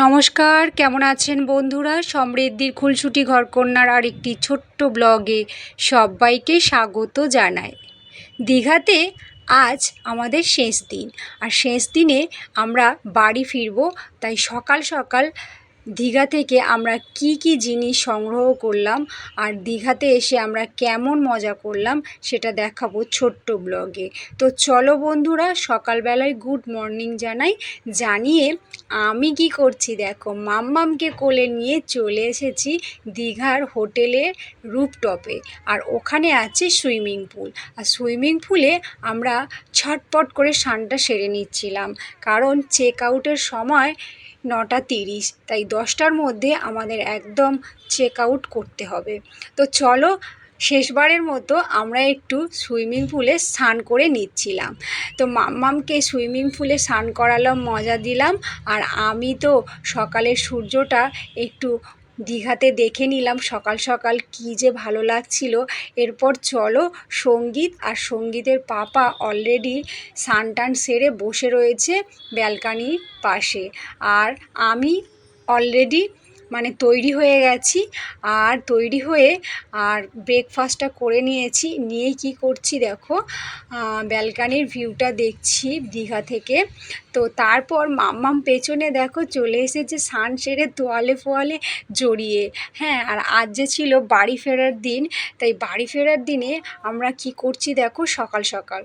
নমস্কার, কেমন আছেন বন্ধুরা? সমৃদ্ধির খুলসুটি ঘরকন্যার আর একটি ছোট্ট ব্লগে সবাইকে স্বাগত জানায় দীঘাতে আজ আমাদের শেষ দিন, আর শেষ দিনে আমরা বাড়ি ফিরবো, তাই সকাল সকাল দীঘা থেকে আমরা কি কি জিনিস সংগ্রহ করলাম আর দীঘাতে এসে আমরা কেমন মজা করলাম সেটা দেখাবো ছোট্ট ব্লগে। তো চলো বন্ধুরা, সকালবেলায় গুড মর্নিং জানাই। জানিয়ে আমি কি করছি দেখো, মাম্মামকে কোলে নিয়ে চলে এসেছি দীঘার হোটেলে রুপটপে আর ওখানে আছে সুইমিং পুল। আর সুইমিং পুলে আমরা ছটপট করে স্নানটা সেরে নিচ্ছিলাম। কারণ চেক আউটের সময় নটা তিরিশ, তাই দশটার মধ্যে আমাদের একদম চেক আউট করতে হবে। তো চলো শেষবারের মতো আমরা একটু সুইমিং পুলে স্নান করে নিচ্ছিলাম। তো মাম্মামকে সুইমিং পুলে স্নান করালাম, মজা দিলাম আর আমি তো সকালের সূর্যটা একটু দীঘাতে দেখে নিলাম সকাল সকাল কী যে ভালো লাগছিল। এরপর চলো সংগীত আর সঙ্গীতের পাপা অলরেডি স্নান টান সেরে বসে রয়েছে ব্যালকানির পাশে। আর আমি অলরেডি মানে তৈরি হয়ে গেছি। আর তৈরি হয়ে আর ব্রেকফাস্টটা করে নিয়েছি। নিয়ে কি করছি দেখো ব্যালকানির ভিউটা দেখছি দীঘা থেকে। তো তারপর মাম্মাম পেছনে দেখো চলে এসেছে সান সেরে তোয়ালে ফোয়ালে জড়িয়ে। হ্যাঁ আর আজ যে ছিল বাড়ি ফেরার দিন, তাই বাড়ি ফেরার দিনে আমরা কি করছি দেখো সকাল সকাল।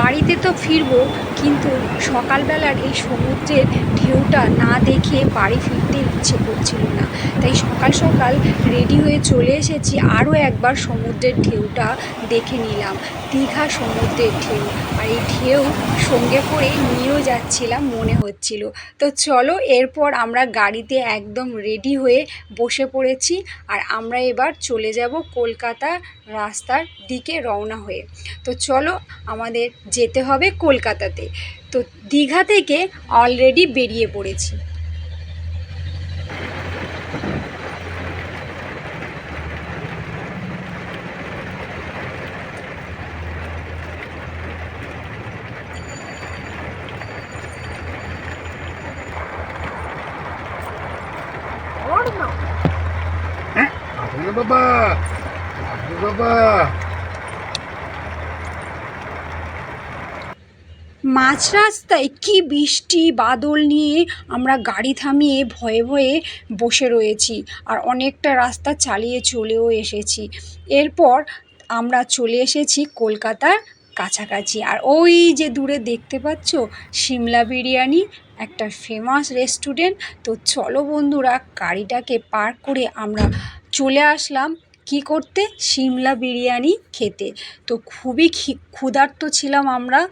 বাড়িতে তো ফিরবো, কিন্তু সকালবেলার এই সমুদ্রের ঢেউটা না দেখে বাড়ি ফিরতে ইচ্ছে করছিল না। তাই সকাল সকাল রেডি হয়ে চলে এসেছি, আরও একবার সমুদ্রের ঢেউটা দেখে নিলাম। দীঘা সমুদ্রের ঢেউ। আর এই ঢেউ সঙ্গে করে নিয়েও যাচ্ছিলাম মনে হচ্ছিল। তো চলো এরপর আমরা গাড়িতে একদম রেডি হয়ে বসে পড়েছি আর আমরা এবার চলে যাব কলকাতা রাস্তার দিকে রওনা হয়ে। তো চলো আমাদের যেতে হবে কলকাতাতে। তো দীঘা থেকে অলরেডি বেরিয়ে পড়েছি। আসলে বাবা বাবা। মাঝ রাস্তায় কি বৃষ্টি, বাদল নিয়ে আমরা গাড়ি থামিয়ে ভয়ে ভয়ে বসে রয়েছি আর অনেকটা রাস্তা চালিয়ে চলেও এসেছি। এরপর আমরা চলে এসেছি কলকাতার কাছাকাছি। আর ওই যে দূরে দেখতে পাচ্ছ, সিমলা বিরিয়ানি, একটা ফেমাস রেস্টুরেন্ট তো চলো বন্ধুরা, গাড়িটাকে পার্ক করে আমরা চলে আসলাম কি করতে? সিমলা বিরিয়ানি খেতে। তো খুবই ক্ষুধার্ত ছিলাম আমরা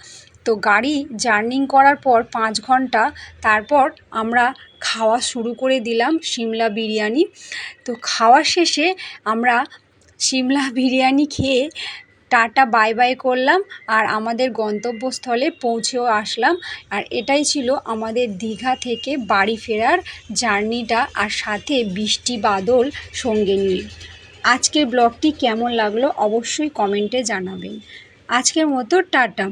তো গাড়ি জার্নিং করার পর পাঁচ ঘণ্টা, তারপর আমরা খাওয়া শুরু করে দিলাম সিমলা বিরিয়ানি। তো খাওয়া শেষে আমরা সিমলা বিরিয়ানি খেয়ে টাটা বাই বাই করলাম আর আমাদের গন্তব্যস্থলে পৌঁছেও আসলাম। আর এটাই ছিল আমাদের দীঘা থেকে বাড়ি ফেরার জার্নিটা আর সাথে বৃষ্টি বাদল সঙ্গে নিয়ে। আজকের ব্লগটি কেমন লাগল অবশ্যই কমেন্টে জানাবেন। আজকের মতো টাটা।